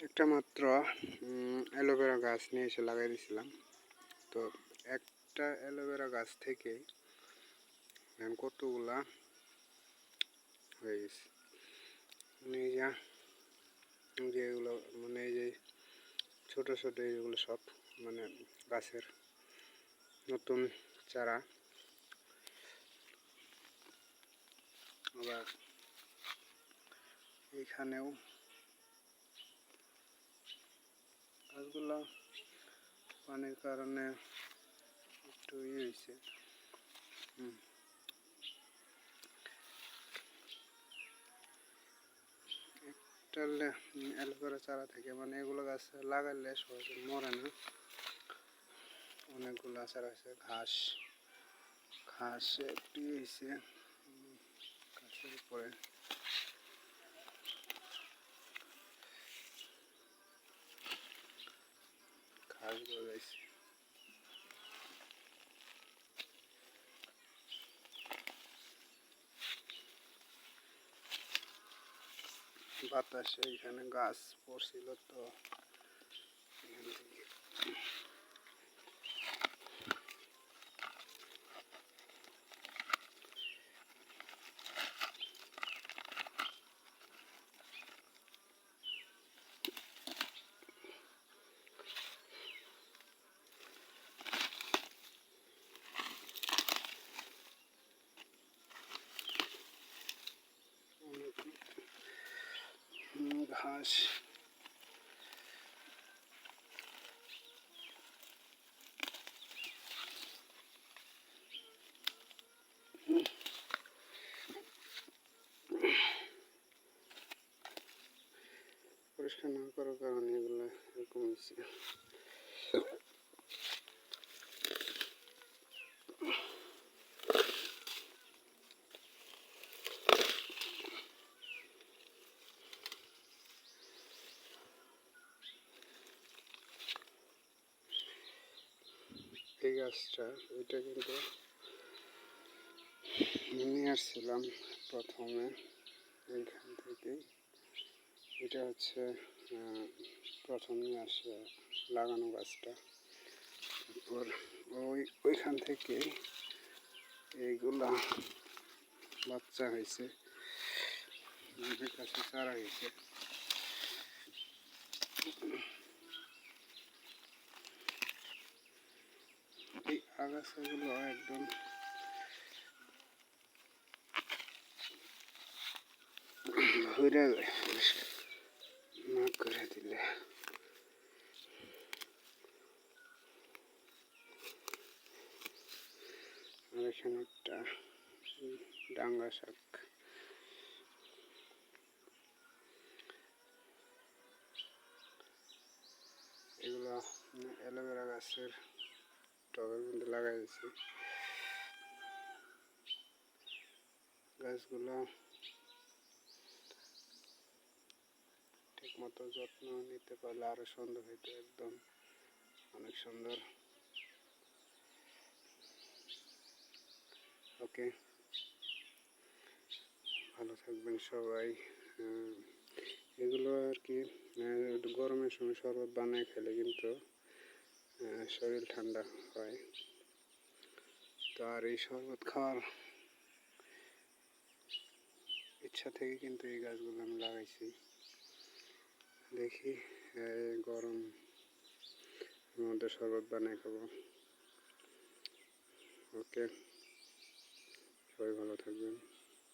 একটা মাত্র অ্যালোভেরা গাছ নিয়ে এসে লাগাই দিয়েছিলাম তো একটা অ্যালোভেরা গাছ থেকে এখন কতগুলা হয়ে গেছে। এই যা যেগুলো মানে এই যে ছোটো ছোটো এইগুলো সব মানে গাছের নতুন চারা। আবার এইখানেও গাছগুলো পানির কারণে একটু ইয়ে হয়েছে হুম। অ্যালোভেরা চারা থেকে মানে এগুলো গাছ লাগালে সহজে মরে না। অনেকগুলো চারা আছে ঘাস। ঘাস একটু হয়েছে ঘাসের উপরে ঘাস গজাইছে বাতাসে এখানে গাছ পড়ছিল তো এখান থেকে অনেক হুম, ঘাস পরিষ্কার না করার কারণে এগুলো এরকম হয়েছে। এই গাছটা ওইটা কিন্তু নিয়ে আসছিলাম প্রথমে এইখান থেকে এটা হচ্ছে প্রথম নিয়ে আসে লাগানো গাছটা। তারপর ওই, ওইখান থেকে এইগুলা বাচ্চা হয়েছে। কাছে চারা হয়েছে এই আগাছাগুলো একদম ঘুরে না করে দিলে। আর এখানে একটা ডাঙ্গা শাক। এগুলো অ্যালোভেরা গাছের টবের মধ্যে লাগাইছি গাছগুলো ঠিক মতো যত্ন নিতে পারলে আরও সুন্দর হইতো একদম। অনেক সুন্দর। ওকে। ভালো থাকবেন সবাই। এগুলো আর কি গরমের সময় শরবত বানায় খেলে কিন্তু শরীর ঠান্ডা হয়। তো আর এই শরবত খাওয়ার ইচ্ছা থেকে কিন্তু এই গাছগুলো আমি লাগাইছি। দেখি গরম মধ্যে শরবত বানিয়ে খাব। ওকে, সবাই ভালো থাকবেন।